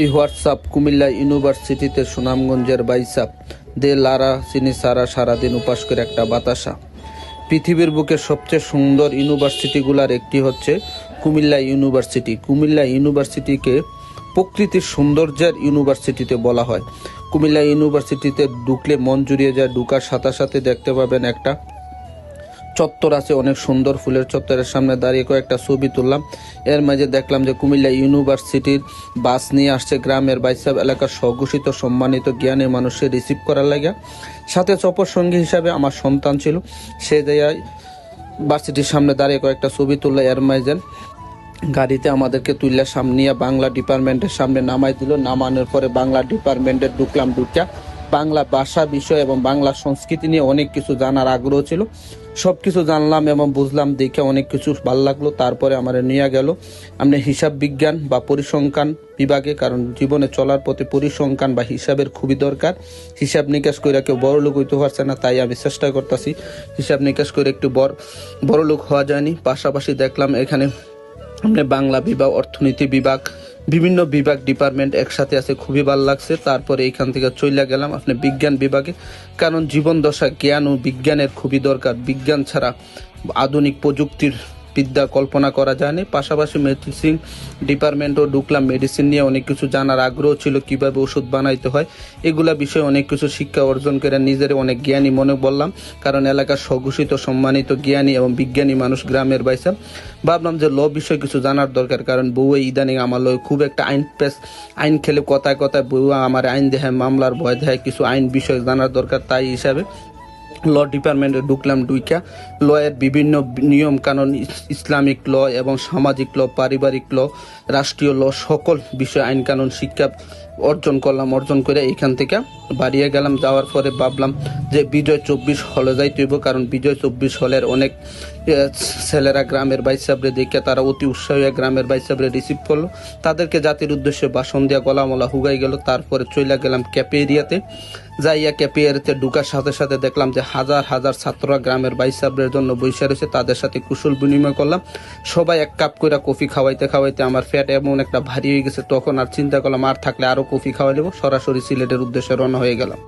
এই হোয়াটসঅ্যাপ কুমিল্লা ইউনিভার্সিটিতে সুনামগঞ্জের বাইসাপ দে লারা চিনি সারা সারাদিন উপাস করে একটা বাতাসা। পৃথিবীর বুকে সবচেয়ে সুন্দর ইউনিভার্সিটিগুলার একটি হচ্ছে কুমিল্লা ইউনিভার্সিটি। কুমিল্লা ইউনিভার্সিটিকে প্রকৃতির সৌন্দর্যের ইউনিভার্সিটিতে বলা হয়। কুমিল্লা ইউনিভার্সিটিতে ঢুকলে মন জুড়িয়ে যায়, ঢুকার সাথে সাথে দেখতে পাবেন একটা চত্বর আছে, অনেক সুন্দর ফুলের চত্বরের সামনে দাঁড়িয়ে কয়েকটা ছবি তুললাম। এর মাঝে দেখলাম যে কুমিল্লা ইউনিভার্সিটির বাস নিয়ে আসছে গ্রামের বাইসাব এলাকার স্বঘোষিত, সম্মানিত, জ্ঞানী মানুষের রিসিভ করার লাগে সাথে চপর সঙ্গী হিসাবে আমার সন্তান ছিল। সে জায়গায় ভার্সিটির সামনে দাঁড়িয়ে কয়েকটা ছবি তুললো এর মাঝে। গাড়িতে আমাদেরকে তুললে সামনে বাংলা ডিপার্টমেন্টের সামনে নামাই দিল। নামানোর পরে বাংলা ডিপার্টমেন্টে ঢুকলাম ঢুকা বাংলা ভাষা বিষয় এবং বাংলা সংস্কৃতি নিয়ে অনেক কিছু জানার আগ্রহ ছিল। সব কিছু জানলাম এবং বুঝলাম, দেখে অনেক কিছু ভালো লাগল। তারপরে আমার নিয়ে গেল। আপনি হিসাব বিজ্ঞান বা পরিসংখ্যান বিভাগে, কারণ জীবনে চলার পথে পরিসংখ্যান বা হিসাবের খুবই দরকার। হিসাব নিকাশ করে কেউ বড় লোক হইতে পারছে না, তাই আমি চেষ্টা করতেছি হিসাব নিকাশ করে একটু বড় বড় লোক হওয়া যায়নি। পাশাপাশি দেখলাম এখানে আপনি বাংলা বিভাগ, অর্থনীতি বিভাগ বিভিন্ন বিভাগ, ডিপার্টমেন্ট একসাথে আছে, খুবই ভালো লাগছে। তারপরে এখান থেকে চলে গেলাম আপনি বিজ্ঞান বিভাগে। কারণ জীবন দশা জ্ঞান ও বিজ্ঞানের খুবই দরকার। বিজ্ঞান ছাড়া আধুনিক প্রযুক্তির বিদ্যা কল্পনা করা যায়নি। পাশাপাশি মেডিসিন ডিপার্টমেন্টও ঢুকলাম। মেডিসিন নিয়ে অনেক কিছু জানার আগ্রহ ছিল, কীভাবে ওষুধ বানাইতে হয়, এগুলা বিষয়ে অনেক কিছু শিক্ষা অর্জন করে নিজের অনেক জ্ঞানী মনে বললাম। কারণ এলাকার স্বঘোষিত, সম্মানিত জ্ঞানী এবং বিজ্ঞানী মানুষ গ্রামের বাইসা ভাবলাম যে ল বিষয়ে কিছু জানার দরকার, কারণ বউয়ে ইদানিং আমার লয় খুব একটা আইন পেস আইন খেলে কথায় কথায় বউ আমার আইন দেখায় মামলার ভয় দেখায় কিছু আইন বিষয় জানার দরকার তাই হিসাবে ল ডিপার্টমেন্টে ঢুকলাম ডুইকা ল এর বিভিন্ন নিয়ম কানুন ইসলামিক ল এবং সামাজিক ল, পারিবারিক ল, রাষ্ট্রীয় ল, সকল বিষয় আইন কানুন, শিক্ষা অর্জন করলাম, অর্জন করে এইখান থেকে বাড়িয়ে গেলাম। যাওয়ার পরে ভাবলাম যে বিজয় চব্বিশ হলে যাই হইব, কারণ বিজয় চব্বিশ হলের অনেক ছেলেরা গ্রামের বাইসাবরে দেখে তারা অতি উৎসাহ গ্রামের বাইসাবরে রিসিভ করল। তাদেরকে জাতির উদ্দেশ্যে ভাষণ দিয়া গলামলা হুগাই গেল। তারপরে চলে গেলাম ক্যাপে এরিয়াতে যাইয়া ক্যাপে এরিয়াতে ঢুকার সাথে সাথে দেখলাম যে হাজার হাজার ছাত্ররা গ্রামের বাইসাবরের জন্য বৈশা রয়েছে। তাদের সাথে কুশল বিনিময় করলাম। সবাই এক কাপ করে কফি খাওয়াইতে খাওয়াইতে আমার ফ্যাট এমন একটা ভারী হয়ে গেছে। তখন আর চিন্তা করলাম, আর থাকলে আরও কফি খাওয়াই নেব। সরাসরি সিলেটের উদ্দেশ্যে রওনা হয়ে গেলাম।